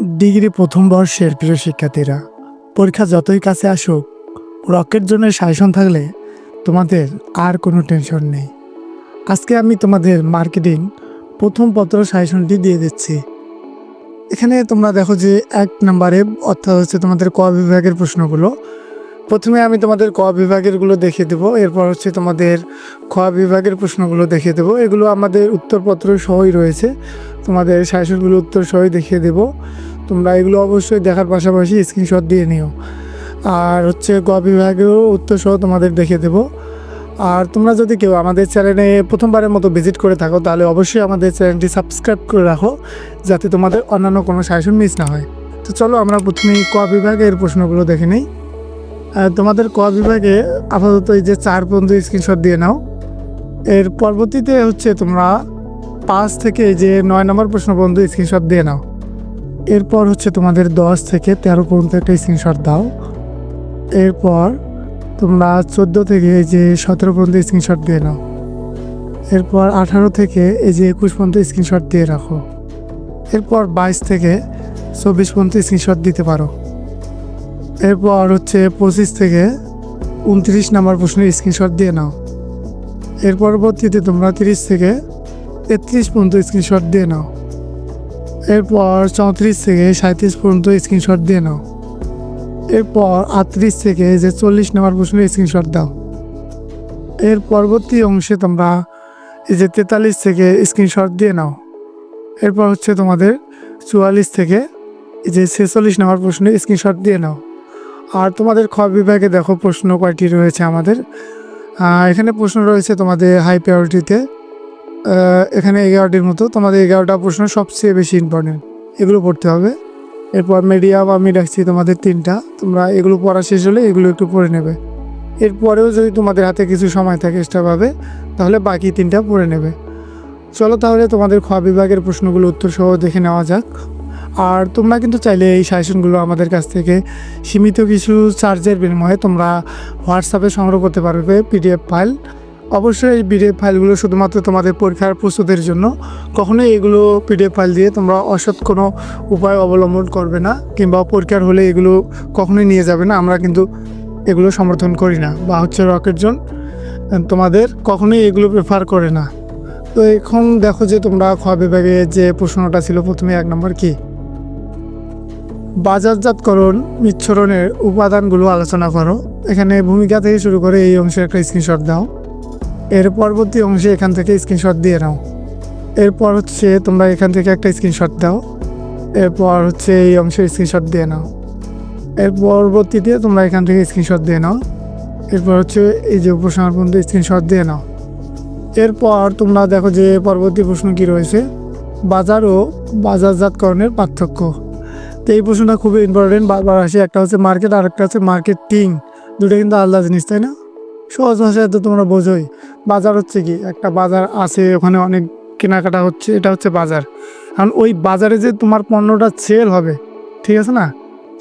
Degree প্রথম বর্ষের প্রিয় শিক্ষার্থীরা, পরীক্ষা যতই কাছে আসুক রকের জন্য সাজেশন থাকলে তোমাদের আর কোনো টেনশন নেই। আজকে আমি তোমাদের মার্কেটিং প্রথম পত্র সাজেশনটি দিয়ে দিচ্ছি। এখানে তোমরা দেখো যে এক নম্বরে অর্থাৎ হচ্ছে তোমাদের ক বিভাগের প্রশ্নগুলো। প্রথমে আমি তোমাদের ক বিভাগেরগুলো দেখিয়ে দেবো, এরপর হচ্ছে তোমাদের খ বিভাগের প্রশ্নগুলো দেখিয়ে দেবো। এগুলো আমাদের উত্তরপত্র সহই রয়েছে, তোমাদের সাজেশনগুলো উত্তর সহই দেখিয়ে দেবো। তোমরা এগুলো অবশ্যই দেখার পাশাপাশি স্ক্রিনশট দিয়ে নিও। আর হচ্ছে গ বিভাগেও উত্তর সহ তোমাদের দেখিয়ে দেবো। আর তোমরা যদি কেউ আমাদের চ্যানেলে প্রথমবারের মতো ভিজিট করে থাকো, তাহলে অবশ্যই আমাদের চ্যানেলটি সাবস্ক্রাইব করে রাখো, যাতে তোমাদের অন্যান্য কোনো সাজেশন মিস না হয়। তো চলো আমরা প্রথমেই ক বিভাগের প্রশ্নগুলো দেখে নিই। তোমাদের ক বিভাগে আপাতত এই যে চার পর্যন্ত স্ক্রিনশট দিয়ে নাও। এর পরবর্তীতে হচ্ছে তোমরা পাঁচ থেকে এই যে নয় নম্বর প্রশ্ন পর্যন্ত স্ক্রিনশট দিয়ে নাও। এরপর হচ্ছে তোমাদের দশ থেকে তেরো পর্যন্ত একটা স্ক্রিনশট দাও। এরপর তোমরা চোদ্দ থেকে এই যে সতেরো পর্যন্ত স্ক্রিনশট দিয়ে নাও। এরপর আঠারো থেকে এই যে একুশ পর্যন্ত স্ক্রিনশট দিয়ে রাখো। এরপর বাইশ থেকে চব্বিশ পর্যন্ত স্ক্রিনশট দিতে পারো। এরপর হচ্ছে পঁচিশ থেকে উনত্রিশ নাম্বার প্রশ্নের স্ক্রিনশট দিয়ে নাও। এর পরবর্তীতে তোমরা তিরিশ থেকে তেত্রিশ পর্যন্ত স্ক্রিনশট দিয়ে নাও। এরপর চৌত্রিশ থেকে সাঁত্রিশ পর্যন্ত স্ক্রিনশট দিয়ে নাও। এরপর আটত্রিশ থেকে যে চল্লিশ নাম্বার প্রশ্নের স্ক্রিনশট দাও। এর পরবর্তী অংশে তোমরা এই যে তেতাল্লিশ থেকে স্ক্রিনশট দিয়ে নাও। এরপর হচ্ছে তোমাদের চুয়াল্লিশ থেকে এই যে ছেচল্লিশ নাম্বার প্রশ্নের স্ক্রিনশট দিয়ে নাও। আর তোমাদের খ বিভাগে দেখো প্রশ্ন কয়টি রয়েছে আমাদের। এখানে প্রশ্ন রয়েছে তোমাদের হাই প্রায়োরিটিতে এখানে এগারোটির মতো। তোমাদের এগারোটা প্রশ্ন সবচেয়ে বেশি ইম্পর্টেন্ট এগুলো পড়তে হবে। এরপর মিডিয়াম আমি রাখছি তোমাদের তিনটা। তোমরা এগুলো পড়া শেষ হলে এগুলো একটু পড়ে নেবে। এরপরেও যদি তোমাদের হাতে কিছু সময় থাকে এক্সট্রাভাবে তাহলে বাকি তিনটা পড়ে নেবে। চলো তাহলে তোমাদের খ বিভাগের প্রশ্নগুলো উত্তর সহ দেখে নেওয়া যাক। আর তোমরা কিন্তু চাইলে এই সাজেশনগুলো আমাদের কাছ থেকে সীমিত কিছু চার্জের বিনিময়ে তোমরা হোয়াটসঅ্যাপে সংগ্রহ করতে পারবে পিডিএফ ফাইল অবশ্যই এই পিডিএফ ফাইলগুলো শুধুমাত্র তোমাদের পরীক্ষার প্রস্তুতির জন্য। কখনোই এগুলো পিডিএফ ফাইল দিয়ে তোমরা অসৎ কোনো উপায় অবলম্বন করবে না, কিংবা পরীক্ষার হলে এগুলো কখনোই নিয়ে যাবে না। আমরা কিন্তু এগুলো সমর্থন করি না, বা হচ্ছে রকেট জোন তোমাদের কখনোই এগুলো প্রেফার করে না। তো এখন দেখো যে তোমরা খ বিভাগে যে প্রশ্নটা ছিল, প্রথমে এক নম্বর কি? বাজারজাতকরণ মিচ্ছরণের উপাদানগুলো আলোচনা করো। এখানে ভূমিকা থেকে শুরু করে এই অংশে একটা স্ক্রিনশট দাও। এর পরবর্তী অংশে এখান থেকে স্ক্রিনশট দিয়ে নাও। এরপর হচ্ছে তোমরা এখান থেকে একটা স্ক্রিনশট দাও। এরপর হচ্ছে এই অংশের স্ক্রিনশট দিয়ে নাও। এর পরবর্তীতে তোমরা এখান থেকে স্ক্রিনশট দিয়ে নাও। এরপর হচ্ছে এই যে উপসংহার পর্যন্ত স্ক্রিনশট দিয়ে নাও। এরপর তোমরা দেখো যে পরবর্তী প্রশ্ন কি রয়েছে? বাজার ও বাজারজাতকরণের পার্থক্য। তো এই প্রশ্নটা খুবই ইম্পর্টেন্ট বারবার আসে। একটা হচ্ছে মার্কেট আর একটা হচ্ছে মার্কেটিং দুটো কিন্তু আলাদা জিনিস, তাই না? সহজ ভাষায় তো তোমরা বোঝোই। বাজার হচ্ছে কি, একটা বাজার আছে, ওখানে অনেক কেনাকাটা হচ্ছে, এটা হচ্ছে বাজার। কারণ ওই বাজারে যে তোমার পণ্যটা সেল হবে, ঠিক আছে না?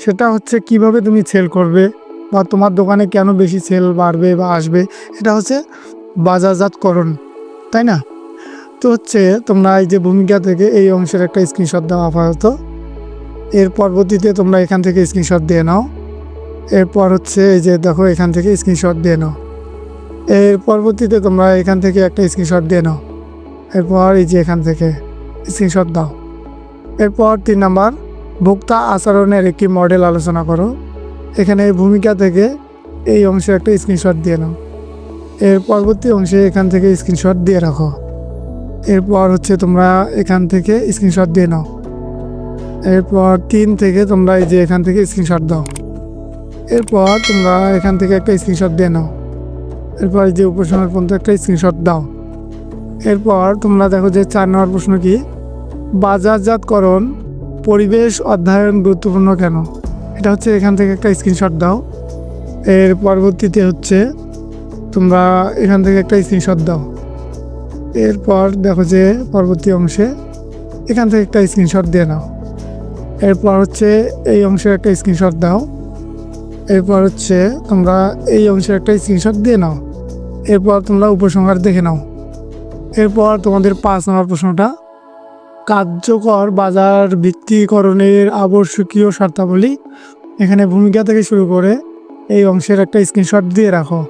সেটা হচ্ছে কীভাবে তুমি সেল করবে, বা তোমার দোকানে কেন বেশি সেল বাড়বে বা আসবে, এটা হচ্ছে বাজারজাতকরণ, তাই না? তো হচ্ছে তোমরা এই যে ভূমিকা থেকে এই অংশের একটা স্ক্রিনশট দাও আপাতত। এর পরবর্তীতে তোমরা এখান থেকে স্ক্রিনশট দিয়ে নাও। এরপর হচ্ছে এই যে দেখো, এখান থেকে স্ক্রিনশট দিয়ে নাও। এর পরবর্তীতে তোমরা এখান থেকে একটা স্ক্রিনশট দিয়ে নাও। এরপর এই যে এখান থেকে স্ক্রিনশট দাও। এরপর তিন নাম্বার, ভোক্তা আচরণের একটি মডেল আলোচনা করো। এখানে ভূমিকা থেকে এই অংশে একটা স্ক্রিনশট দিয়ে নাও। এর পরবর্তী অংশে এখান থেকে স্ক্রিনশট দিয়ে রাখো। এরপর হচ্ছে তোমরা এখান থেকে স্ক্রিনশট দিয়ে নাও। এরপর তিন থেকে তোমরা এই যে এখান থেকে স্ক্রিনশট দাও। এরপর তোমরা এখান থেকে একটা স্ক্রিনশট দিয়ে নাও। এরপর যে উপসংহার পর্যন্ত একটা স্ক্রিনশট দাও। এরপর তোমরা দেখো যে চার নম্বর প্রশ্ন কি? বাজারজাতকরণ পরিবেশ অধ্যয়ন গুরুত্বপূর্ণ কেন? এটা হচ্ছে এখান থেকে একটা স্ক্রিনশট দাও। এর পরবর্তীতে হচ্ছে তোমরা এখান থেকে একটা স্ক্রিনশট দাও। এরপর দেখো যে পরবর্তী অংশে এখান থেকে একটা স্ক্রিনশট দিয়ে নাও। এরপর হচ্ছে এই অংশের একটা স্ক্রিনশট দাও। এরপর হচ্ছে তোমরা এই অংশের একটা স্ক্রিনশট দিয়ে নাও। এরপর তোমরা উপসংহার দেখে নাও। এরপর তোমাদের পাঁচ নম্বর প্রশ্নটা, কার্যকর বাজার ভিত্তিকরণের আবশ্যকীয় শর্তাবলী এখানে ভূমিকা থেকে শুরু করে এই অংশের একটা স্ক্রিনশট দিয়ে রাখো।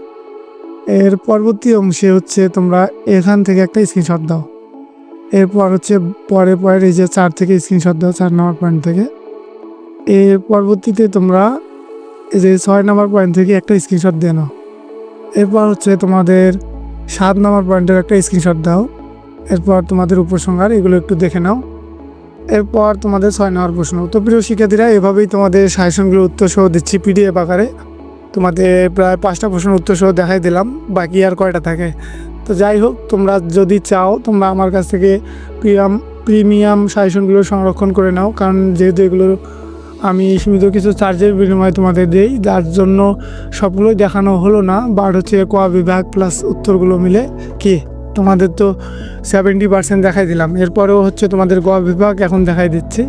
এর পরবর্তী অংশে হচ্ছে তোমরা এখান থেকে একটা স্ক্রিনশট দাও। এরপর হচ্ছে পরে পরের এই যে চার থেকে স্ক্রিনশট দাও, চার নম্বর পয়েন্ট থেকে। এর পরবর্তীতে তোমরা যে ছয় নম্বর পয়েন্ট থেকে একটা স্ক্রিনশট দিয়ে নাও। এরপর হচ্ছে তোমাদের সাত নম্বর পয়েন্টের একটা স্ক্রিনশট দাও। এরপর তোমাদের উপসংহার, এগুলো একটু দেখে নাও। এরপর তোমাদের ছয় নম্বর প্রশ্ন। তো প্রিয় শিক্ষার্থীরা, এভাবেই তোমাদের সাজেশনগুলো উত্তর সহ দিচ্ছি পিডিএফ আকারে। তোমাদের প্রায় পাঁচটা প্রশ্নের উত্তর সহ দেখাই দিলাম, বাকি আর কয়টা থাকে? তো যাই হোক, তোমরা যদি চাও, তোমরা আমার কাছ থেকে প্রিয়াম প্রিমিয়াম সাজেশনগুলো সংরক্ষণ করে নাও, কারণ যেহেতু এগুলো আমি সীমিত কিছু চার্জের বিনিময়ে তোমাদের দিই। যার জন্য সবগুলোই দেখানো হলো না। বাট হচ্ছে ক বিভাগ প্লাস উত্তরগুলো মিলে। কি? তোমাদের তো সেভেন্টি পার্সেন্ট দেখাই দিলাম। এরপরেও হচ্ছে তোমাদের গ বিভাগ এখন দেখাই দিচ্ছি।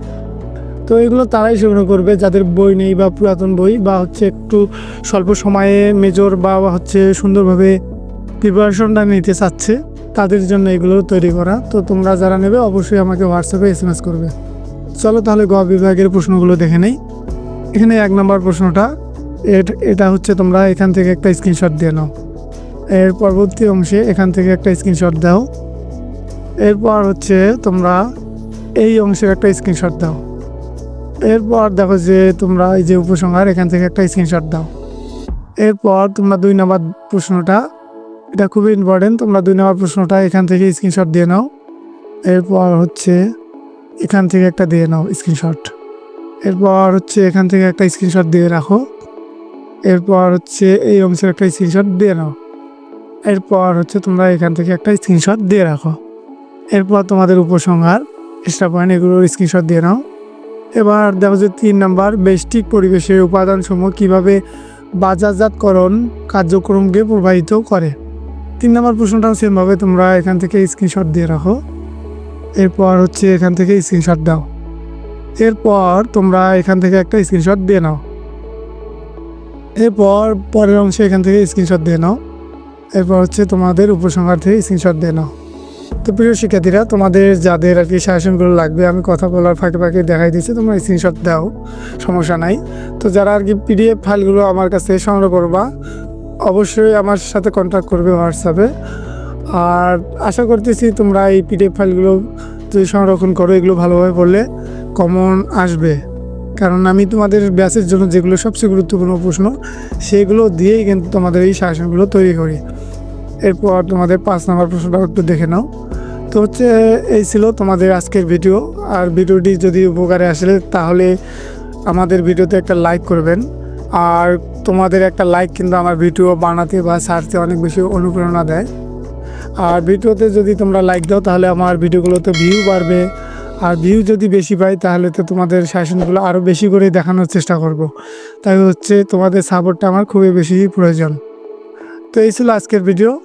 তো এগুলো তারাই সংগ্রহ করবে। যাদের বই নেই বা পুরাতন বই বা হচ্ছে একটু স্বল্প সময়ে মেজর বা হচ্ছে সুন্দরভাবে প্রিপারেশনটা নিতে চাচ্ছে, তাদের জন্য এগুলো তৈরি করা। তো তোমরা যারা নেবে, অবশ্যই আমাকে হোয়াটসঅ্যাপে এস করবে। চলো তাহলে গ বিভাগের প্রশ্নগুলো দেখে নেই। এখানে এক নম্বর প্রশ্নটা, এট- হচ্ছে তোমরা এখান থেকে একটা স্ক্রিনশট দিয়ে নাও। এর পরবর্তী অংশে এখান থেকে একটা স্ক্রিনশট দাও। এরপর হচ্ছে তোমরা এই অংশের একটা স্ক্রিনশট দাও। এরপর দেখো যে তোমরা এই যে উপসংহার, এখান থেকে একটা স্ক্রিনশট দাও। এরপর তোমরা দুই নম্বর প্রশ্নটা, এটা খুবই ইম্পর্টেন্ট তোমরা দুই নম্বর প্রশ্নটা এখান থেকে স্ক্রিনশট দিয়ে নাও। এরপর হচ্ছে এখান থেকে একটা দিয়ে নাও স্ক্রিনশট এরপর হচ্ছে এখান থেকে একটা স্ক্রিনশট দিয়ে রাখো। এরপর হচ্ছে এই অংশের একটা স্ক্রিনশট দিয়ে নাও। এরপর হচ্ছে তোমরা এখান থেকে একটা স্ক্রিনশট দিয়ে রাখো। এরপর তোমাদের উপসংহার এক্সট্রা পয়েন্ট এগুলোর স্ক্রিনশট দিয়ে নাও। এবার দেখো যে তিন নাম্বার, বেষ্টিক পরিবেশের উপাদানসমূহ কীভাবে বাজারজাতকরণ কার্যক্রমকে প্রভাবিত করে? তিন নম্বর প্রশ্নটাও সেমভাবে তোমরা এখান থেকে স্ক্রিনশট দিয়ে রাখো। এরপর হচ্ছে এখান থেকে স্ক্রিনশট দাও। এরপর তোমরা এখান থেকে একটা স্ক্রিনশট দিয়ে নাও। এরপর পরের অংশে এখান থেকে স্ক্রিনশট দিয়ে নাও। এরপর হচ্ছে তোমাদের উপসংহার থেকে স্ক্রিনশট দিয়ে নাও। তো প্রিয় শিক্ষার্থীরা, তোমাদের যাদের আর কি সাজেশনগুলো লাগবে, আমি কথা বলার ফাঁকে ফাঁকে দেখাই দিচ্ছি, তোমরা স্ক্রিনশট দাও, সমস্যা নাই। তো যারা আর কি পিডিএফ ফাইলগুলো আমার কাছে সংগ্রহ করবা, অবশ্যই আমার সাথে কন্ট্যাক্ট করবে হোয়াটসঅ্যাপে আর আশা করতেছি তোমরা এই পিডিএফ ফাইলগুলো যদি সংরক্ষণ করো, এগুলো ভালোভাবে পড়লে কমন আসবে। কারণ আমি তোমাদের ব্যাচের জন্য যেগুলো সবচেয়ে গুরুত্বপূর্ণ প্রশ্ন, সেগুলো দিয়েই কিন্তু তোমাদের এই শাসনগুলো তৈরি করি। এরপর তোমাদের পাঁচ নম্বর প্রশ্নটা একটু দেখে নাও। তো হচ্ছে, এই ছিল তোমাদের আজকের ভিডিও আর ভিডিওটি যদি উপকারে আসলে তাহলে আমাদের ভিডিওতে একটা লাইক করবেন। আর তোমাদের একটা লাইক কিন্তু আমার ভিডিও বানাতে বা ছাড়তে অনেক বেশি অনুপ্রেরণা দেয়। আর ভিডিওতে যদি তোমরা লাইক দাও, তাহলে আমার ভিডিওগুলোতে ভিউ বাড়বে। আর ভিউ যদি বেশি পাই, তাহলে তো তোমাদের শাসনগুলো আরও বেশি করে দেখানোর চেষ্টা করব। তাই হচ্ছে তোমাদের সাপোর্টটা আমার খুবই বেশি প্রয়োজন। তো এই ছিল আজকের ভিডিও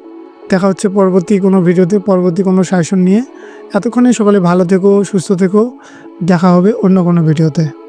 দেখা হচ্ছে পরবর্তী কোনো ভিডিওতে, পরবর্তী কোনো শাসন নিয়ে। এতক্ষণে সকলে ভালো থেকো, সুস্থ থেকো। দেখা হবে অন্য কোনো ভিডিওতে।